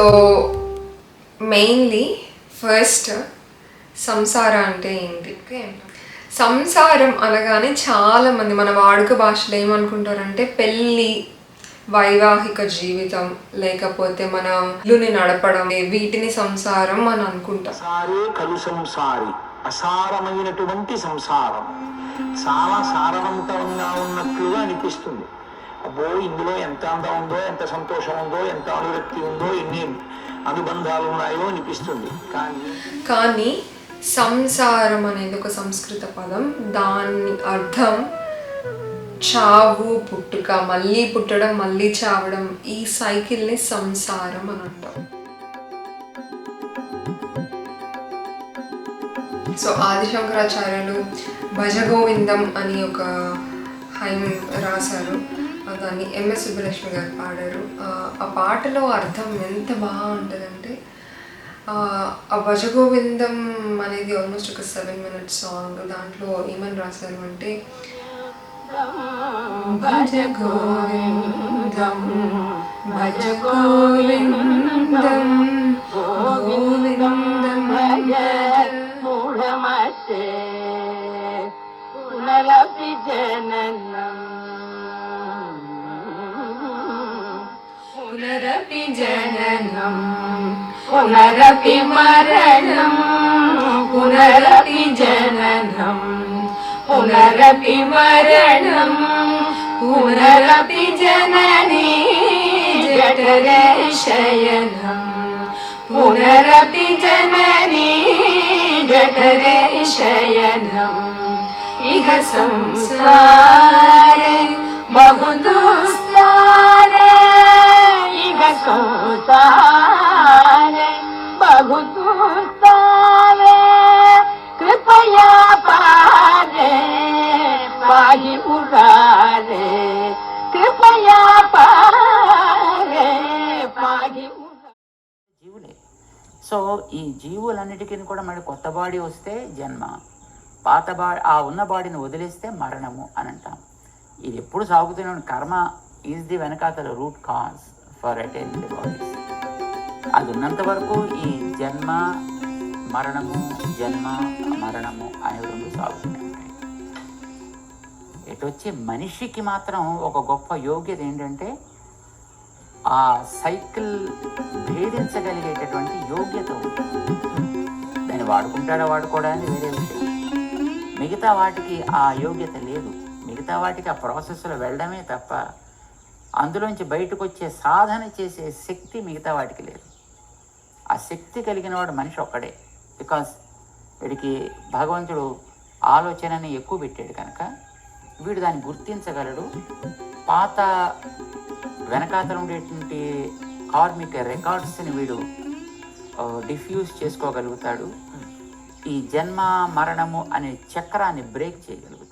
So mainly first సంసార అంటే ఏంటి? ఓకే సంసారం అనగానే చాలామంది మన వాడుక భాషలో ఏమనుకుంటారంటే పెళ్ళి వైవాహిక జీవితం లేకపోతే మన ఇల్లుని నడపడం వీటిని సంసారం అని అనుకుంటాం. కలు సంసారి అసారమైనటువంటి సంసారం. చాలా సారవంతంగా ఉన్నట్లుగా అనిపిస్తుంది. అబ్బో ఇందులో ఎంత అందం ఉందో ఎంత సంతోషం ఉందో ఎంత అనురక్తి ఉందో ఎన్ని అనుబంధాలు ఉన్నాయో అనిపిస్తుంది. కానీ కానీ సంసారం అనేది ఒక సంస్కృత పదం. దాని అర్థం చావు పుట్టుక మళ్ళీ పుట్టడం మళ్ళీ చావడం ఈ సైకిల్ని సంసారం అని అంటాం. సో ఆదిశంకరాచార్యులు భజగోవిందం అని ఒక హైమ్ రాశారు. దాన్ని ఎంఎస్ సుబ్బలక్ష్మి గారు పాడారు. ఆ, పాటలో అర్థం ఎంత బాగుంటుందంటే ఆ, ఆ భజగోవిందం అనేది ఆల్మోస్ట్ ఒక సెవెన్ మినిట్స్ సాంగ్ దాంట్లో ఏమని రాశారు అంటే భజ గోవిందం భజ గోవిందం గోవిందం మూఢమతే పునరపి జననం. పునరపి జననం పునరపి మరణం పునరపి జననం పునరపి మరణం పునరపి జననీ జఠరే శయనం పునరపి జననీ జఠరే శయనం ఇహ సంసారే బహు దుస్తారే ఇహ సంసారే బహు దుస్తారే కృపయా పారే కృపయా పారే జీవులే. సో ఈ జీవులన్నిటికీ కూడా మళ్ళీ కొత్త బాడీ వస్తే జన్మ పాత బాడీ ఆ ఉన్న బాడీని వదిలేస్తే మరణము అని అంటాం. ఇది ఎప్పుడు సాగుతున్న కర్మ ఈజ్ ది వెనకాతల root cause for attain bodies. అది ఉన్నంత వరకు ఈ జన్మ మరణము జన్మ మరణము అనే రెండు సాగుతూనే ఇటు వచ్చి మనిషికి మాత్రం ఒక గొప్ప యోగ్యత ఏంటంటే ఆ సైకిల్ భేదించగలిగేటటువంటి యోగ్యత ఉంటుంది. దాన్ని వాడుకుంటాడా వాడుకోవడానికి వేరే విషయం. మిగతా వాటికి ఆ యోగ్యత లేదు. మిగతా వాటికి ఆ ప్రాసెస్లో వెళ్ళడమే తప్ప అందులోంచి బయటకు వచ్చే సాధన చేసే శక్తి మిగతా వాటికి లేదు. ఆ శక్తి కలిగిన వాడు మనిషి ఒక్కడే. బికాస్ వీడికి భగవంతుడు ఆలోచనని ఎక్కువ పెట్టాడు కనుక వీడు దాన్ని గుర్తించగలడు. పాత వెనకాతలు ఉండేటువంటి కార్మిక రికార్డ్స్ని వీడు డిఫ్యూజ్ చేసుకోగలుగుతాడు. ఈ జన్మ మరణము అనే చక్రాన్ని బ్రేక్ చేయగలుగుతాడు.